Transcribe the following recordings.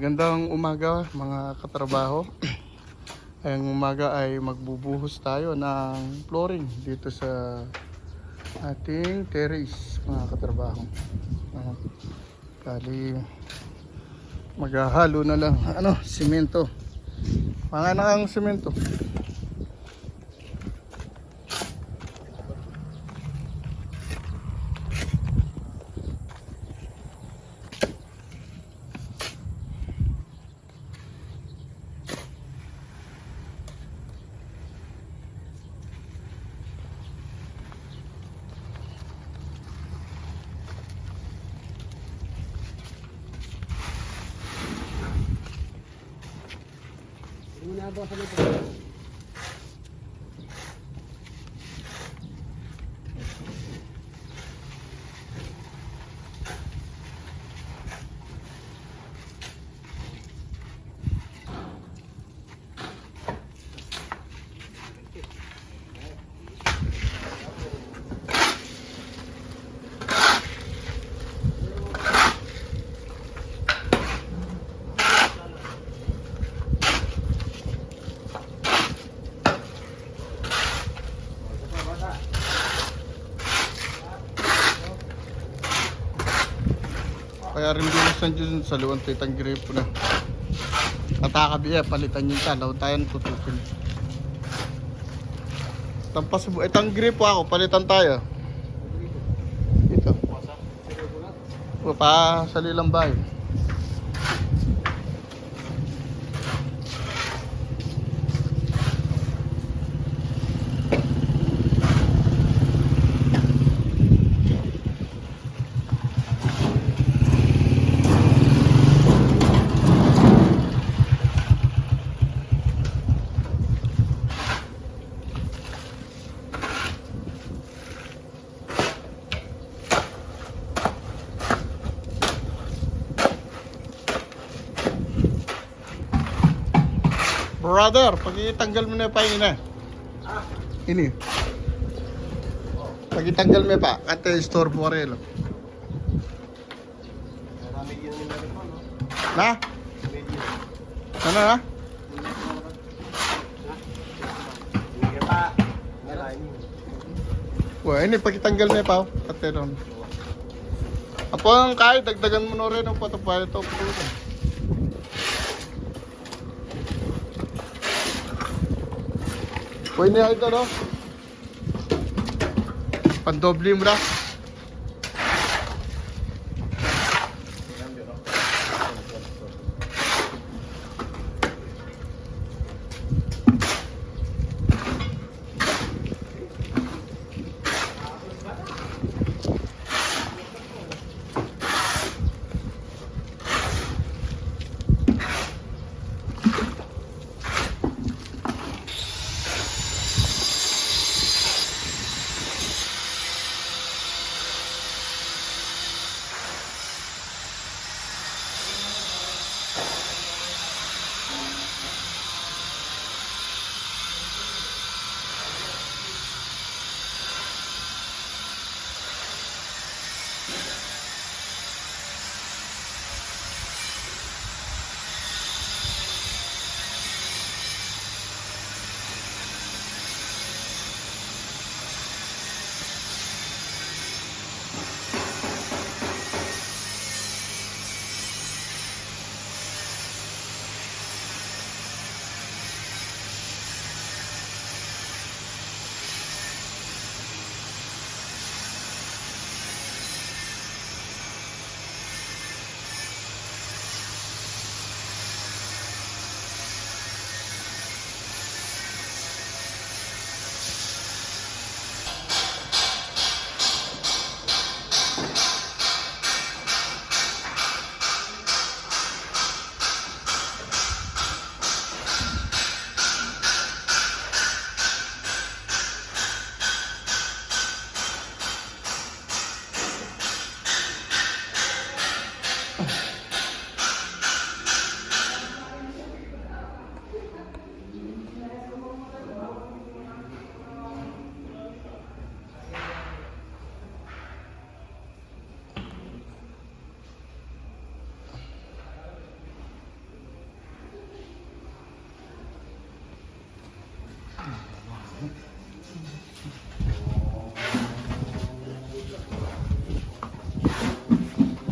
Magandang umaga mga katrabaho. Ngayong umaga ay magbubuhos tayo ng flooring dito sa ating terrace mga katrabaho. Uh, kali maghahalo na lang ano, simento. Mga na ang simento. Kaya rin binusan dyan sa luwan titang gripo na. Natakabi eh, palitan yung talaw tayo tutukin. Tampas mo, itang gripo ako, palitan tayo. Ito. Pa sa lilang bahay. Brother, pag itanggal mo na pa yun eh. Ini. Pag itanggal mo pa, kate store mo rin. Na? Ano na? Wah, ini pag itanggal mo pa, kate ron. Apo ang kahit, dagdagan mo na rin ang patapay ito. Pwede na ito, no? Mo na.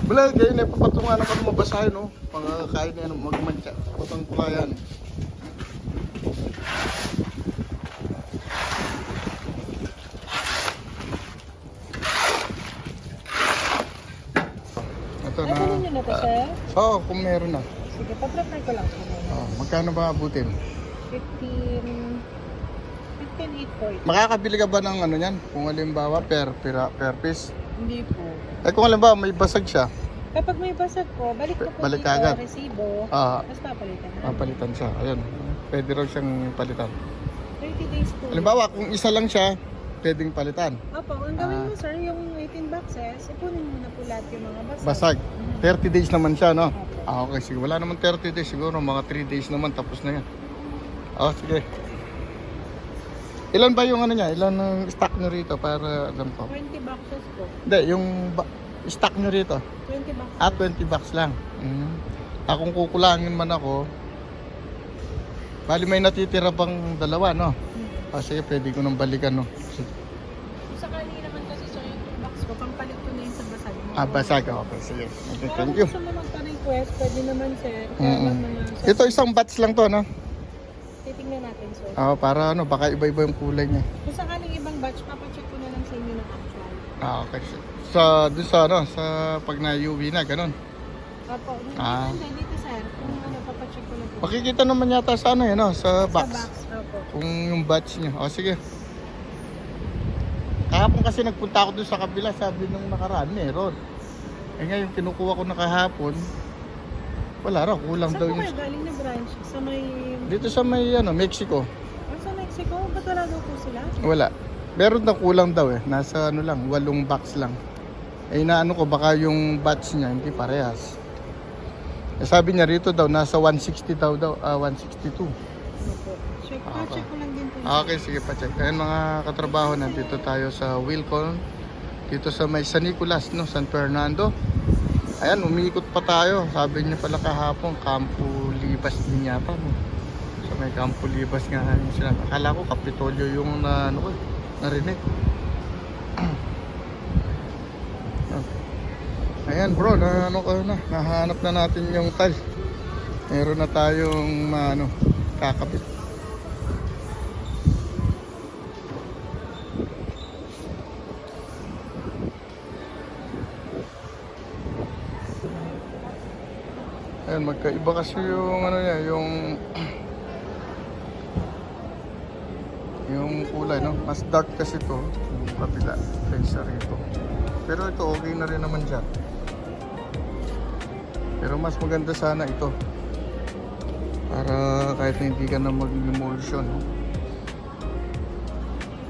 Wala, kayo na papatungan naman mabasahin, no? Mga kain na yan, magmantya. Patang kulayan. Ito na. Ano nyo na to, sir? Oo, kung meron na. Sige, pa-prepare ko lang. Oh, magkano ba abutin? 15... 15,840. Makakabili ka ba ng ano yan? Kung halimbawa per, per, per piece? Hindi po. Eh kung halimbawa may basag siya, Kapag may basag po, balik ko po Balik dito, agad. resibo, ah, tapos papalitan na. papalitan siya. Ayun. Pwede raw siyang palitan. 30 days po. Halimbawa, kung isa lang siya, pwedeng palitan. Opo, ang gawin Ah. mo sir, yung 18 boxes, ipunin mo na po lahat yung mga basag. Basag. Mhm. 30 days naman siya, no? Opo. Ah, okay. Sige. Wala naman 30 days. Siguro mga 3 days naman. Tapos na yan. Oh, sige. Ilan ba yung ano niya? Ilan ang stock nyo rito para alam ko? 20 boxes po. Hindi, yung stock nyo rito. 20 boxes. Ah, 20 bucks lang. Mm. Ah, kung kukulangin man ako, bali may natitira pang dalawa, no? Hmm. Ah, sige, pwede ko nang balikan, no? Sige. Kung sakali naman kasi sir, yung 2 box ko, pampalit ko na yun sa basag mo. Ah, basag. Okay, sige. Okay, Kung thank you. gusto mo magpa-request, pwede naman sir. Mm-mm. lang naman, sir, Ito isang batch lang to, no? Titignan natin sir. Ah, para ano, baka iba-iba yung kulay niya. Kung sakaling ibang batch, papacheck ko na lang sa inyo ng actual. Ah, okay. Sa, doon sa, ano, sa pag na-UV na, ganun. Opo, Ah. depende dito sir. Kung ano, papacheck ko na po. Makikita naman yata sa ano, yun, no? Sa Sa box. box, opo. Kung yung batch niya. O, sige. Kahapon kasi nagpunta ako doon sa kabila, sabi nung nakaraan, meron. Eh ngayon, kinukuha ko na kahapon, wala raw, kulang Saan daw po yung... kayo galing na branch? Sa may... Dito sa may, ano, Mexico, Ah, sa Mexico? Ba't wala daw po sila? wala. Meron na kulang daw eh, nasa ano lang, walong box lang. Eh inaano ko, baka yung batch niya, hindi parehas. Eh, sabi niya rito daw, nasa 160 daw daw, ah, 162. Opo. Check, Ah, pa-check ko lang din po. Okay, sige pa check. Ayan mga katrabaho, nandito tayo sa Wilcon. Dito sa may San Nicolas, no, San Fernando. Ayan, umiikot pa tayo. Sabi niya pala kahapon, Campo Libas din yata. No? So may Campo Libas nga yung sila. Akala ko Kapitolyo yung na, ano ko, eh, narinig. Ayan bro, na, ano ko na, nahanap na natin yung tile. Meron na tayong ano, kakapit. Ayan, magkaiba kasi yung ano niya, yung yung kulay, no? Mas dark kasi to yung kapila kaysa rito. Pero ito, okay na rin naman dyan. Pero mas maganda sana ito. Para kahit na hindi ka na mag-emulsion, no?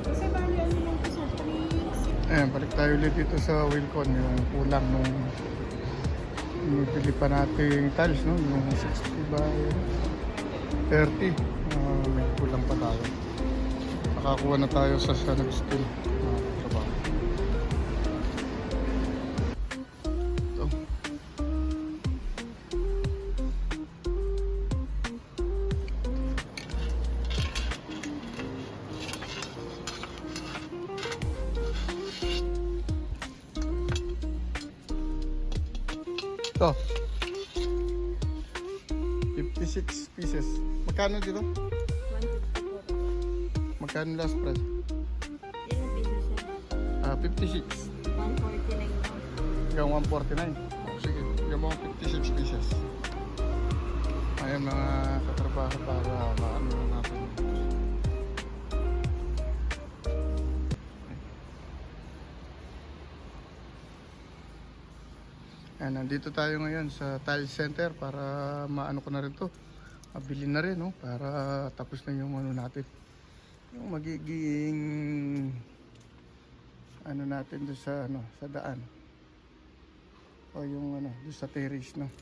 Kasi bali lang po sir, 3, Ayan, balik tayo ulit dito sa Wilcon, yung kulang nung Inibili pa natin tiles, no? Yung 60 by 30. Ah, may kulang pa tayo. Nakakuha na tayo sa San Agustin. 56 pieces. Magkano dito? 150 po. Magkano last price? Ah, 56. 149 po. Hanggang 149. Sige, yung mga 56 pieces. Ayan mga katrabaho para maano na natin. Ayan, nandito tayo ngayon sa tile center para maano ko na rin to. Mabili na rin, no? Para tapos na yung ano natin. Yung magiging ano natin doon sa ano sa daan o yung ano doon sa terrace no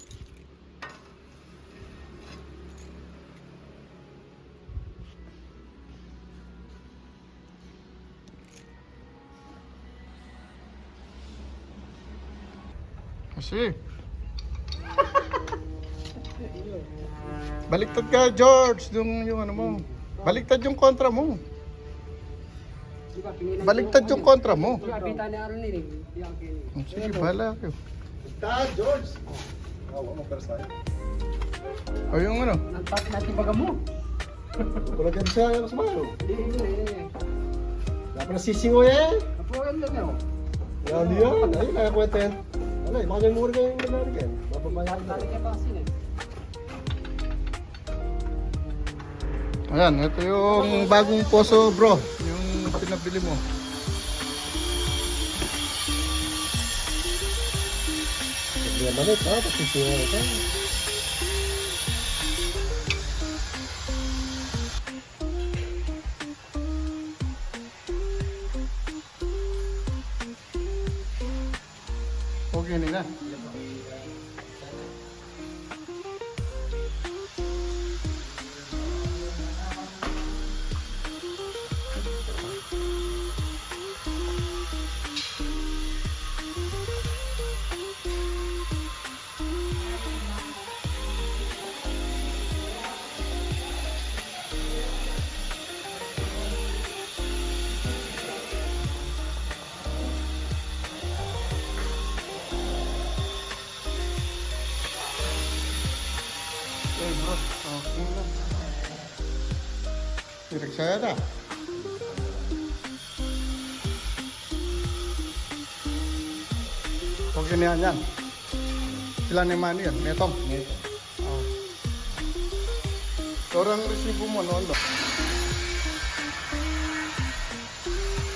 kasi baliktad ka George yung yung ano mo baliktad yung kontra mo baliktad yung kontra mo sige bahala kayo Dad, George! Awa mo, pero sa'yo. O yung ano? Nagpati natin baga mo. Wala ka siya, ano sa bayo? Hindi, hindi. Dapat na sisingo yan. Apo, yan yun. Wala di yan. Ay, kaya kwenta yan. Wala, baka yung mura kayong nangyari yan. Mapabayaan na. Eh. Ayan, ito yung bagong poso bro. Yung pinabili mo. Kaya manit, ha? Tapos sisingo ka. Okay na Pinagsaya na. Okay na yan yan. Ilan naman yan? Netong? Netong. Oh. Torang resibo mo noon ba?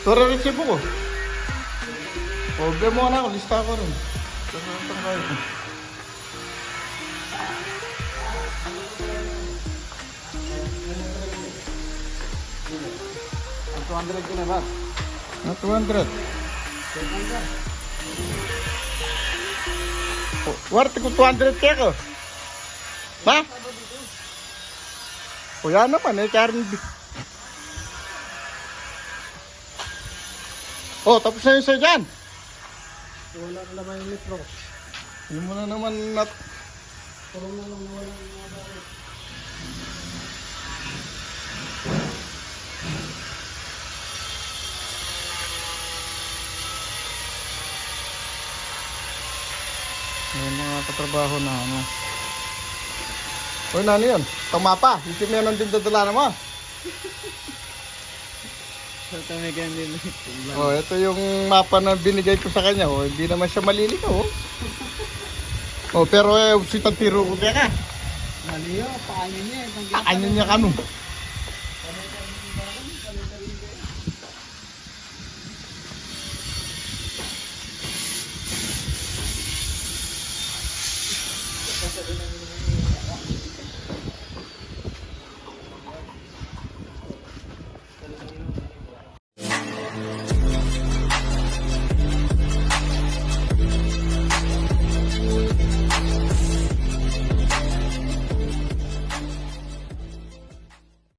Torang resibo ko. O, bigyan mo na ako. Lista ko rin. Torang 200 ko na ba? Ah, 200. Oh, Warte ko 200 kaya ko. Ba? O yan naman eh, Karen B. Oh, tapos na yun sa'yo dyan. Wala na naman yung litro. Hindi mo na naman nat... Tulong na lang wala yung mga May mga katrabaho na ano. Uy, nani yun? Tama pa. Hindi mo yan ang dindadala mo. Ganyan din. Oh, ito yung mapa na binigay ko sa kanya. Oh, hindi naman siya malilito. Oh, oh pero eh, si Tantiro ko kaya ka. Mali yun, pakainin niya. Ano niya kano?